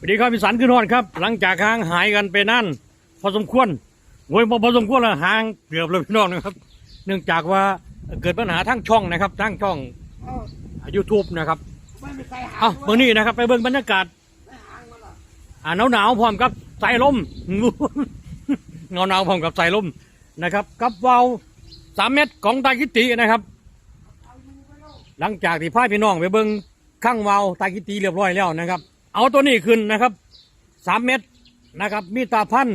สวัสดีครับพิสันขึ้นฮอดครับ หลังจากห่างหายกันไปนั่นพอสมควรโอ้ยพอสมควรแล้วห่างเกือบเลยพี่น้องนะครับ เนื่องจากว่าเกิดปัญหาทั้งช่องนะครับทั้งช่องยูทูบนะครับเอาเบื้องนี้นะครับ ไปเบิ่งบรรยากาศหางมันหรอกอ่าหนาวหนาวๆพร้อมกับสายลมเงาหนาวพร้อมกับสายลมนะครับ กับวาวสามเมตรของตากิตินะครับ หลังจากที่พ่ายพี่น้องไปเบิ่งข้างวาวตากิติเรียบร้อยแล้วนะครับ เอาตัวนี้ขึ้นนะครับสามเม็ดนะครับ มีตาพัน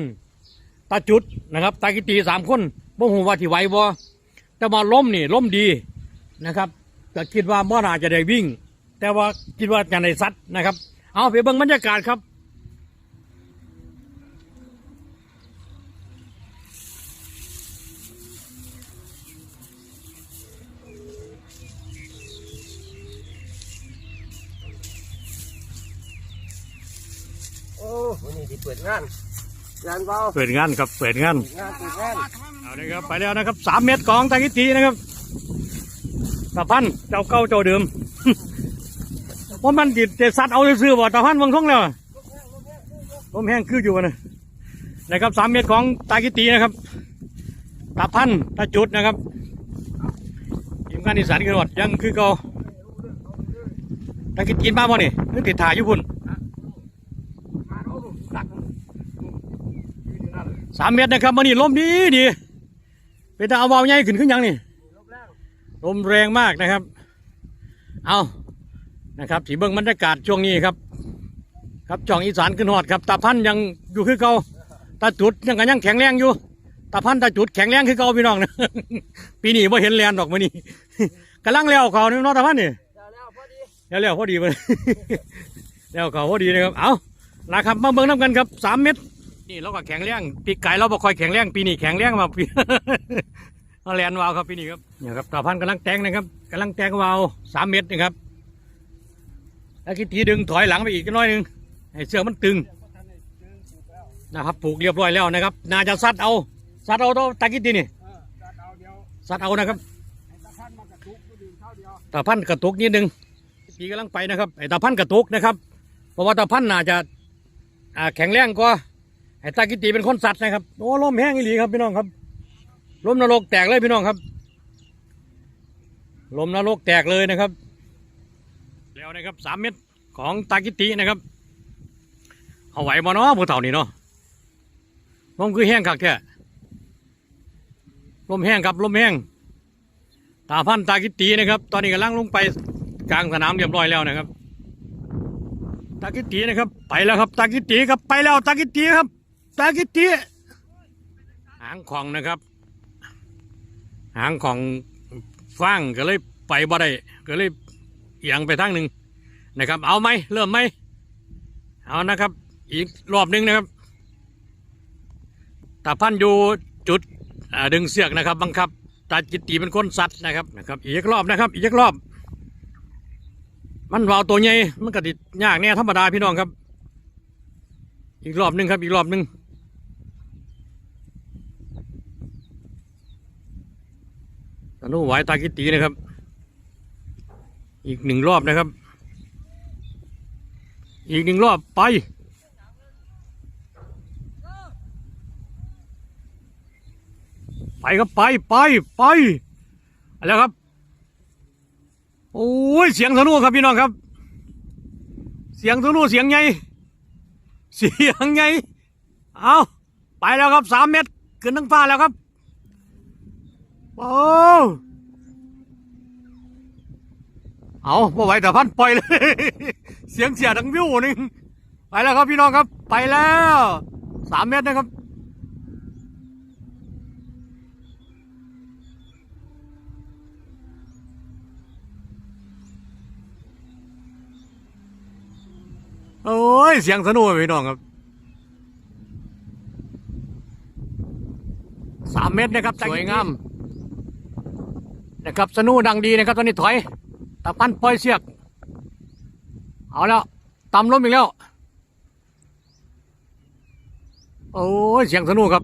ตาจุดนะครับตากิตีสามคนบ่หูว่าที่ไหวบ่แต่ว่าล้มนี่ล้มดีนะครับก็คิดว่าบ่น่าจะได้วิ่ง แต่ว่าคิดว่าจะได้ซัดนะครับ เอาไปเบิ่งบรรยากาศครับ วันนี้ที่เปิดงานงานเบาเปิดงานครับเปิดงานงานเปิดงานเอาเลยครับไปแล้วนะครับสามเมตรของตากิตีนะครับตาพันเจ้าเก่าเจ้าเดิมว่ามันติดแต่สัตว์เอาซื้อๆบ่ตาพันวังท่องแล้วลมแห้งคืออยู่นะนะครับสามเมตรของตากิตีนะครับตาพันตาจุดนะครับทีมงานอีสานกันหมดยังคือเก่าตากิตีมาบ่นี่นึกติดถ่ายอยู่พุ่น สามเมตรนะครับมันนี่ลมดีดีเป็นตาเอาเบาใหญ่ขึ้นขึ้นยังนี่ลมแรงมากนะครับ เอานะครับสีเบิ้งบรรยากาศช่วงนี้ครับ ครับจ่องอีสานขึ้นหอดครับตาพันยังอยู่คือเก่าตาจุดยังกันยังแข็งแรงอยู่ตาพันตาจุดแข็งแรงคือเก่าพี่น้องนะปีนี้ไ่เห็นแลนดอกมันนี่กำลังแล้วเขานี่เนาะตาพันนี่แล้วพอดีแล้วแล้วพอดีเลยแล้วเขาพอดีนะครับเอานะครับมาเบิ่งน้ำกันครับสามเม็ด นี่เราก็แข็งแรงปีกไก่เราบ่ค่อยแข็งแรงปีนี้แข็งแรงมาปีเอาแลนวาวครับปีนี้ครับเนี่ยครับตาพันกำลังแตงนะครับกำลังแตงวาวสามเม็ดนะครับแล้วคิดทีดึงถอยหลังไปอีกน้อยนึงให้เสื้อมันตึงนะครับผูกเรียบร้อยแล้วนะครับน่าจะซัดเอาซัดเอาตัวตากิตีนี่เออจะเอาเดียวซัดเอานะครับตาพันกระตุกนิดนึงปีกำลังไปนะครับไอตาพันกระตุกนะครับ เพราะว่าตาพันน่าจะอ่าแข็งแรงกว่า ไอ้ตากิติเป็นคนสัตว์นะครับโอ้ลมแห้งอีหลีครับพี่น้องครับลมนรกแตกเลยพี่น้องครับลมนรกแตกเลยนะครับ แล้วนะครับสามเม็ดของตากิตินะครับเอาไหวบ่เนาะผู้เฒ่านี่เนาะลมคือแห้งคักแท้ลมแห้งครับลมแห้งตาพันตากิตีนะครับ ตอนนี้กำลังลงไปกลางสนามเรียบร้อยแล้วนะครับ ตากิตีนะครับ ไปแล้วครับ ตากิตีครับไปแล้วตากิตีครับ ตากิตีหางของนะครับ หางของฟางก็เลยไปบ่ได้ก็เลยเอียงไปทางหนึ่งนะครับ เอาไหมเริ่มไหมเอานะครับ อีกรอบหนึ่งนะครับตาพันอยู่จุดดึงเสือกนะครับ บังคับตาจิตตีเป็นคนสัตว์นะครับนะครับ อีกรอบนะครับ อีกรอบ มันวาวตัวใหญ่มันก็ติดยากแน่ธรรมดาพี่น้องครับ อีกรอบหนึ่งครับ อีกรอบหนึ่งตาโนไหวตากิตตีนะครับ อีกหนึ่งรอบนะครับ อีกหนึ่งรอบไปไปครับไปไปไปอะไรครับ โอ้ยเสียงสนุกครับพี่น้องครับ เสียงสนุกเสียงใหญ่เสียงใหญ่เอาไปแล้วครับสามเมตรขึ้นทั้งฟ้าแล้วครับ โอ้เอาพอไหวแต่พันปล่อยเลย เสียงเสียดังวิวหนึ่งไปแล้วครับพี่น้องครับ ไปแล้วสามเมตรนะครับโอ้ย เสียงสนุกพี่น้องครับสามเมตรนะครับ สวยงาม นะครับสนุดังดีนะครับตอนนี้ถอยตะปันปล่อยเสียกเอาแล้วตำล้มอีกแล้ว โอ้ยเสียงสนุครับ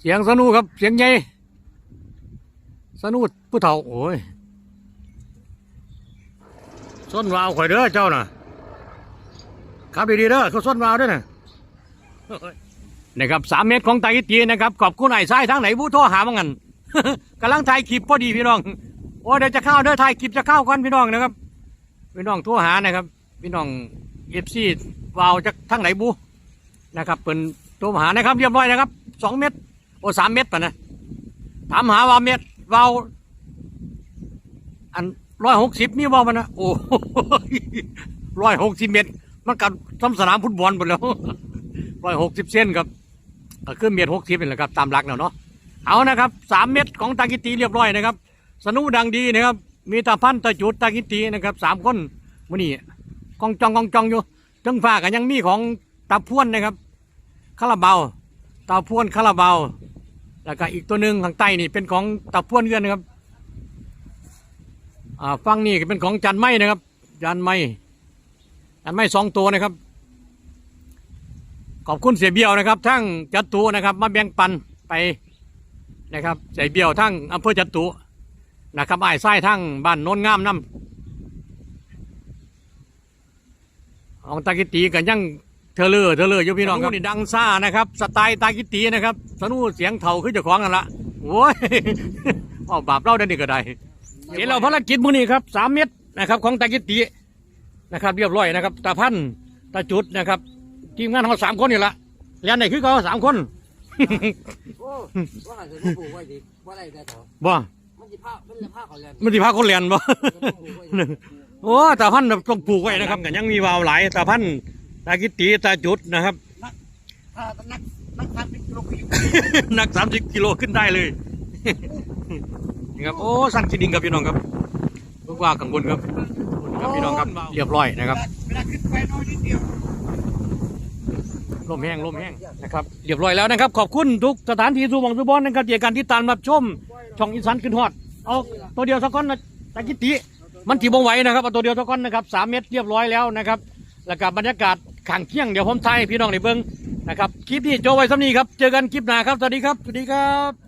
เสียงสนุครับ เสียงใหญ่สนุผู้เฒ่าโอ้ยส้นวาวข่อยเด้อเจ้าน่ะครับดีๆเด้อเขาส้นวาวด้วยน่ะ นะครับสามเมตรของไตรกิตีนะครับขอบคุณไอ้ทรายทางไหนผู้โทรหาว่างันกำลังถ่ายคลิปพอดีพี่น้องโอ้เดี๋ยวจะเข้าเด้อถ่ายคลิปจะเข้ากันพี่น้องนะครับ พี่น้องโทรหานะครับ พี่น้องเอฟซีวาวจากทางไหนบูนะครับเป็นโทรมาหานะครับเรียบร้อยนะครับสองเมตรโอ้สามเมตรป่ะนะถามหาวาเมตรวาวอันร้อยหกสิบมีวาวมันนะโอ้ร้อยหกสิบเมตรมันกับทำสนามฟุตบอลหมดแล้วร้อยหกสิบเซนครับ ก็คือเมตรหกสิบนี่แหละครับตามหลักแล้วเนาะเอานะครับสามเมตรของตากิตีเรียบร้อยนะครับ สนุดังดีนะครับ มีตาพันตาจุดตากิตีนะครับสามคนมื่อนี้กองจองกองจองอยู่ทั้งฟ้ากันยังมีของตาพวนนะครับคาราบาวตาพวนคาราบาวแล้วก็อีกตัวหนึ่งข้างใต้นี่เป็นของตาพวนเงินนะครับอ่าฟังนี่เป็นของจันไม้นะครับ จันไม้จันไม้สองตัวนะครับ ขอบคุณเสียเบี้ยวนะครับทั้งจัตุนะครับ มาแบ่งปันไปนะครับเสียเบี้ยวทั้งอำเภอจัตุนะครับไอ้ไส้ทั้งบ้านโน้นงามน้ำเอาตากิตีกันยังเทเลอร์เทเลอร์อยู่พี่น้องครับนี่ดังซ่านะครับ สไตล์ตากิตีนะครับ สนุเสียงเถ่าขึ้นเจ้าของกันละโอ้ยเอาบาปเล่าได้นี่ก็ได้เห็นเราภารกิจมื้อนี้ครับสามเม็ดนะครับ ของตากิตีนะครับ เรียบร้อยนะครับตาพันธุ์ตาจุดนะครับ ทีมงานเขาสามคนนี่ละเรียนไหนคือเขาสามคนโอ้ว่าจะต้องปลูกไว้ดิว่าอะไรได้ต่อบ่มันจะผ้ามันจะผ้าเขาแล้วมันสิพาคนเรียนบ่จะต้องปลูกไว้ดิโอ้ตาพันธุ์ต้องปลูกไว้นะครับกันยังมีวาวหลายตาพันธุ์ตากิตีตาจุดนะครับถ้านักนักพันเป็นกิโลกิหนักสามสิบกิโลขึ้นได้เลยนี่ครับโอ้สั่นขีดิงครับพี่น้องครับลูกว่าข้างบนครับครับพี่น้องครับเรียบร้อยนะครับเวลาขึ้นไปน้อยนิดเดียว ลมแห้งลมแห้งนะครับเรียบร้อยแล้วนะครับ ขอบคุณทุกสถานที่สู่หมองสู่บอลนะครับเกี่ยกับการที่ตามรับชมช่องอีสานขึ้นฮอดเอาตัวเดียวสักก้อนนะตะกิติมันถีบงไหวนะครับเอาตัวเดียวสักก้อนนะครับสามเมตรเรียบร้อยแล้วนะครับแล้วกับบรรยากาศขังเคี่ยงเดี๋ยวผมถ่ายพี่น้องในเบิ้งนะครับคลิปนี้โจไว้สำนีครับเจอกันคลิปหน้าครับสวัสดีครับสวัสดีครับ